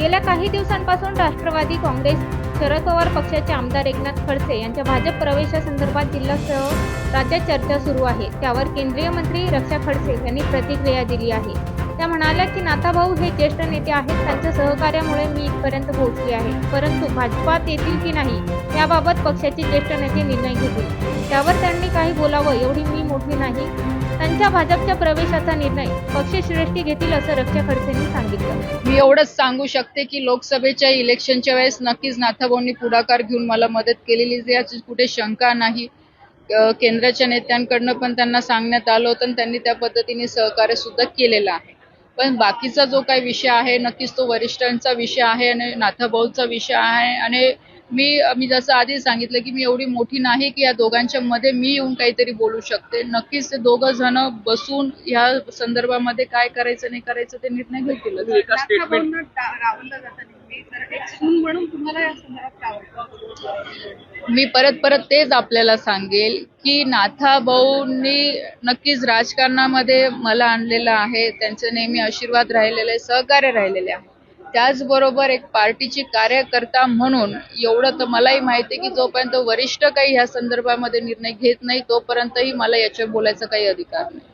गेल्या काही दिवसांपासून राष्ट्रवादी काँग्रेस शरद पवार पक्षाचे आमदार एकनाथ खडसे यांच्या भाजप प्रवेशासंदर्भात जिल्ह्यासह राज्यात चर्चा सुरू आहे. त्यावर केंद्रीय मंत्री रक्षा खडसे यांनी प्रतिक्रिया दिली आहे. त्या म्हणाल्या की नाथाभाऊ हे ज्येष्ठ नेते आहेत. त्यांच्या सहकार्यामुळे मी इथपर्यंत पोहोचली आहे. परंतु भाजपात येतील की नाही याबाबत पक्षाचे ज्येष्ठ नेते निर्णय घेतील. त्यावर त्यांनी काही बोलावं एवढी मी मोठी नाही. त्यांच्या भाजपच्या प्रवेशाचा निर्णय पक्षश्रेष्ठी घेतील असं रक्षा खडसेंनी सांगितलं. मी एवढंच सांगू शकते की लोकसभेच्या इलेक्शनच्या वेळेस नक्कीच नाथाभाऊंनी पुढाकार घेऊन मला मदत केलेली याची कुठे शंका नाही. केंद्राच्या नेत्यांकडनं पण त्यांना सांगण्यात आलं होतं आणि त्यांनी त्या पद्धतीने सहकार्य सुद्धा केलेलं आहे. पण बाकीचा जो काही विषय आहे नक्कीच तो वरिष्ठांचा विषय आहे आणि नाथाभाऊचा विषय आहे आणि मी मी जसं आधी सांगितलं की मी एवढी मोठी नाही की या दोघांच्या मध्ये मी येऊन काहीतरी बोलू शकते. नक्कीच ते दोघं जण बसून या संदर्भामध्ये काय करायचं नाही करायचं ते निर्णय घेतीलच एका स्टेटमेंट राहुलला जाता नेहमी तर एक सून म्हणून तुम्हाला या संदर्भात काय वाटतं? मी परत परत तेच आपल्याला सांगेल की नाथा भाऊंनी नक्कीच राजकारणामध्ये मला आणलेलं आहे. त्यांचे नेहमी आशीर्वाद राहिलेले सहकार्य राहिलेले आहे. त्याचबरोबर एक पार्टीची कार्यकर्ता म्हणून एवढं तर मलाही माहिती आहे की जोपर्यंत वरिष्ठ काही ह्या संदर्भामध्ये निर्णय घेत नाही तोपर्यंतही मला याच्यावर बोलायचा काही अधिकार नाही.